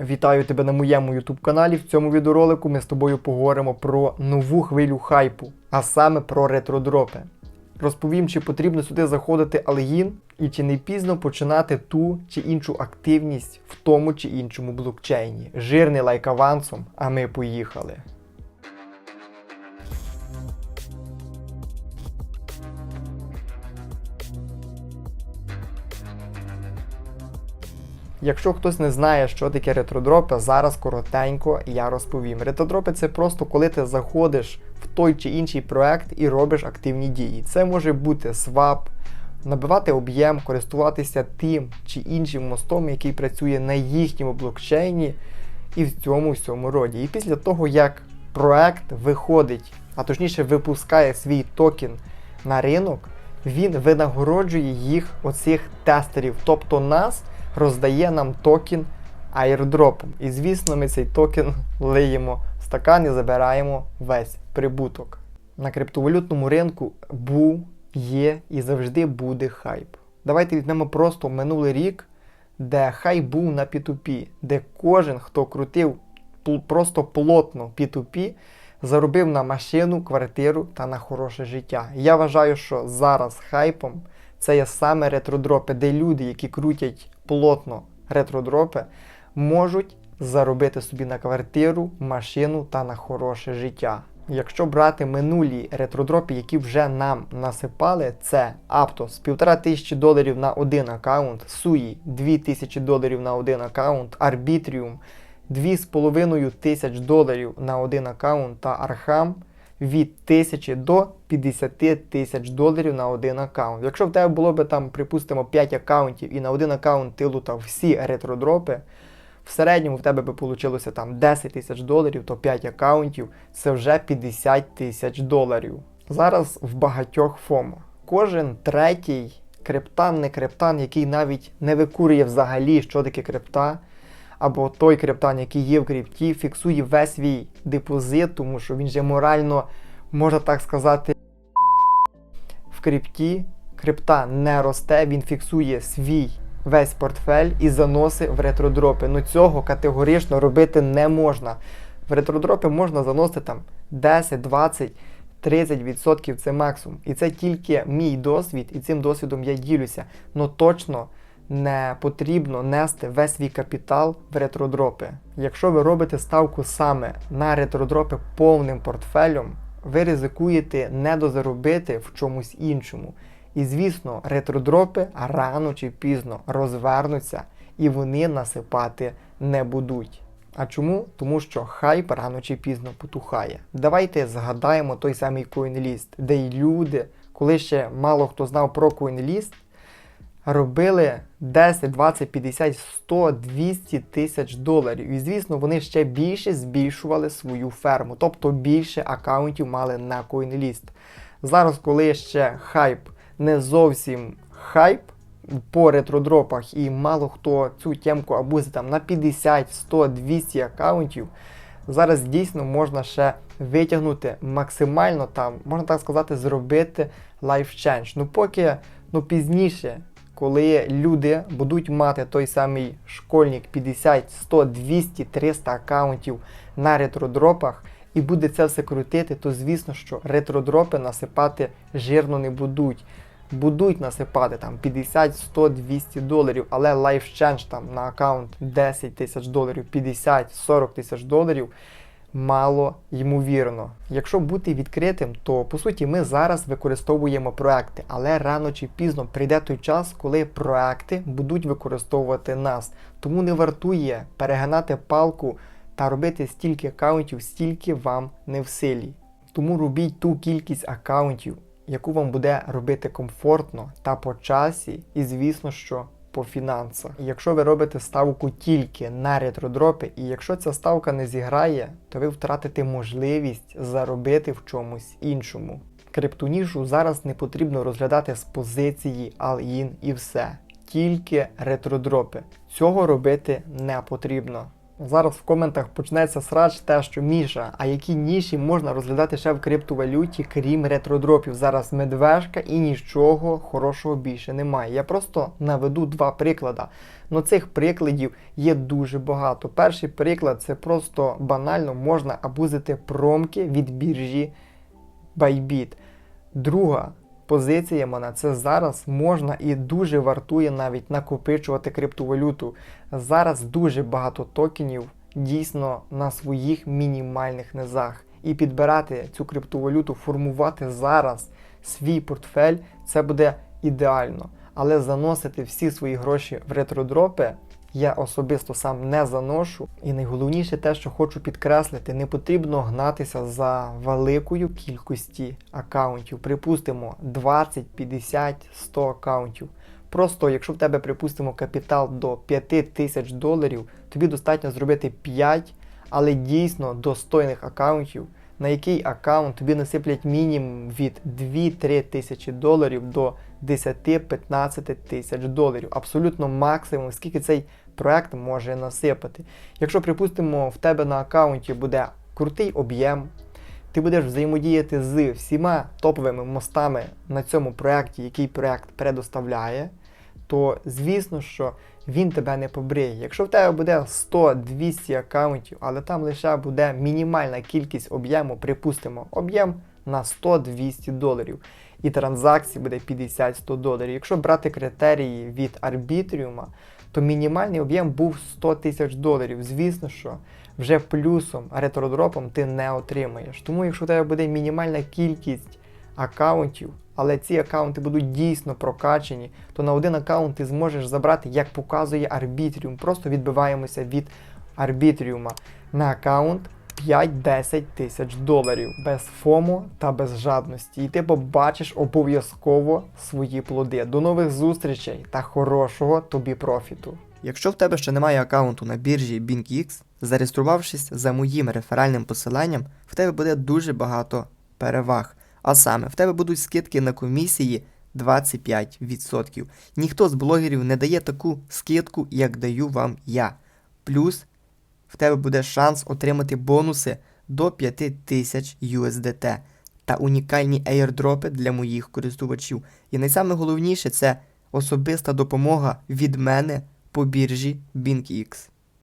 Вітаю тебе на моєму YouTube каналі. В цьому відеоролику ми з тобою поговоримо про нову хвилю хайпу, а саме про ретродропи. Розповім, чи потрібно сюди заходити алгін і чи не пізно починати ту чи іншу активність в тому чи іншому блокчейні. Жирний лайк авансом, а ми поїхали. Якщо хтось не знає, що таке ретродропи, зараз коротенько я розповім. Ретродропи це просто коли ти заходиш в той чи інший проект і робиш активні дії. Це може бути свап, набивати об'єм, користуватися тим чи іншим мостом, який працює на їхньому блокчейні, і в цьому всьому роді. І після того, як проект виходить, а точніше випускає свій токен на ринок, він винагороджує їх оцих тестерів, тобто нас роздає нам токен airdropом. І звісно, ми цей токен лиємо в стакан і забираємо весь прибуток. На криптовалютному ринку був, є і завжди буде хайп. Давайте візьмемо просто минулий рік, де хайп був на P2P, де кожен, хто крутив просто плотно P2P, заробив на машину, квартиру та на хороше життя. Я вважаю, що зараз хайпом це є саме ретродропи, де люди, які крутять плотно ретродропи, можуть заробити собі на квартиру, машину та на хороше життя. Якщо брати минулі ретродропи, які вже нам насипали, це Aptos 1500 доларів на один аккаунт, Sui 2000 доларів на один аккаунт, Arbitrium 2,5 тисяч доларів на один аккаунт та Arham від 1000 до 50 тисяч доларів на один аккаунт. Якщо в тебе було б там, припустимо, 5 аккаунтів і на один аккаунт ти лутав всі ретродропи, в середньому в тебе би вийшло там 10 тисяч доларів, то 5 аккаунтів це вже 50 тисяч доларів. Зараз в багатьох ФОМО. Кожен третій криптан, не криптан, який навіть не викурює взагалі, що таке крипта, або той криптан, який є в крипті, фіксує весь свій депозит, тому що він же морально, можна так сказати, в крипті. Крипта не росте, він фіксує свій весь портфель і заносить в ретродропи. Ну цього категорично робити не можна. В ретродропи можна заносити там 10, 20, 30% це максимум. І це тільки мій досвід, і цим досвідом я ділюся. Ну точно не потрібно нести весь свій капітал в ретродропи. Якщо ви робите ставку саме на ретродропи повним портфелем, ви ризикуєте не дозаробити в чомусь іншому. І звісно, ретродропи рано чи пізно розвернуться і вони насипати не будуть. А чому? Тому що хайп рано чи пізно потухає. Давайте згадаємо той самий CoinList, де й люди, коли ще мало хто знав про CoinList, робили 10, 20, 50, 100, 200 тисяч доларів. І звісно, вони ще більше збільшували свою ферму, тобто більше аккаунтів мали на CoinList. Зараз, коли ще хайп не зовсім хайп по ретродропах, і мало хто цю темку абузить там на 50, 100, 200 аккаунтів, зараз дійсно можна ще витягнути максимально там, можна так сказати, зробити life change. Ну поки ну пізніше, коли люди будуть мати той самий школьник 50, 100, 200, 300 аккаунтів на ретродропах, і буде це все крутити, то звісно, що ретродропи насипати жирно не будуть. Будуть насипати там 50, 100, 200 доларів, але LifeChange там на аккаунт 10 тисяч доларів, 50, 40 тисяч доларів мало ймовірно. Якщо бути відкритим, то по суті ми зараз використовуємо проекти, але рано чи пізно прийде той час, коли проекти будуть використовувати нас. Тому не вартує перегинати палку та робити стільки аккаунтів, стільки вам не в силі. Тому робіть ту кількість аккаунтів, яку вам буде робити комфортно та по часі, і звісно, що по фінансах. Якщо ви робите ставку тільки на ретродропи, і якщо ця ставка не зіграє, то ви втратите можливість заробити в чомусь іншому. Криптонішу зараз не потрібно розглядати з позиції all-in і все. Тільки ретродропи. Цього робити не потрібно. Зараз в коментах почнеться срач те, що Міша, а які ніші можна розглядати ще в криптовалюті, крім ретродропів. Зараз медвежка і нічого хорошого більше немає. Я просто наведу два приклади. Ну цих прикладів є дуже багато. Перший приклад це просто банально можна абузити промки від біржі Bybit. Друга позиція мене це зараз можна і дуже вартує навіть накопичувати криптовалюту. Зараз дуже багато токенів дійсно на своїх мінімальних низах. І підбирати цю криптовалюту, формувати зараз свій портфель, це буде ідеально. Але заносити всі свої гроші в ретродропи я особисто сам не заношу. І найголовніше те, що хочу підкреслити, не потрібно гнатися за великою кількості аккаунтів. Припустимо 20, 50, 100 аккаунтів. Просто, якщо в тебе, припустимо, капітал до 5 тисяч доларів, тобі достатньо зробити 5, але дійсно достойних аккаунтів, на який аккаунт тобі насиплять мінімум від 2-3 тисячі доларів до 10-15 тисяч доларів. Абсолютно максимум, скільки цей проект може насипати. Якщо, припустимо, в тебе на аккаунті буде крутий об'єм, ти будеш взаємодіяти з всіма топовими мостами на цьому проєкті, який проєкт предоставляє, то звісно, що він тебе не побриє. Якщо в тебе буде 100-200 аккаунтів, але там лише буде мінімальна кількість об'єму, припустимо, об'єм на 100-200 доларів. І транзакцій буде 50-100 доларів. Якщо брати критерії від арбітріума, то мінімальний об'єм був 100 тисяч доларів. Звісно, що вже плюсом ретродропом ти не отримаєш. Тому, якщо у тебе буде мінімальна кількість аккаунтів, але ці аккаунти будуть дійсно прокачені, то на один аккаунт ти зможеш забрати, як показує арбітріум. Просто відбиваємося від арбітріума на аккаунт 5-10 тисяч доларів без ФОМО та без жадності. І ти побачиш обов'язково свої плоди. До нових зустрічей та хорошого тобі профіту. Якщо в тебе ще немає аккаунту на біржі BinkX, зареєструвавшись за моїм реферальним посиланням, в тебе буде дуже багато переваг. А саме, в тебе будуть скидки на комісії 25%. Ніхто з блогерів не дає таку скидку, як даю вам я. Плюс в тебе буде шанс отримати бонуси до 5000 USDT та унікальні аєрдропи для моїх користувачів. І найсаме головніше це особиста допомога від мене по біржі BinkX.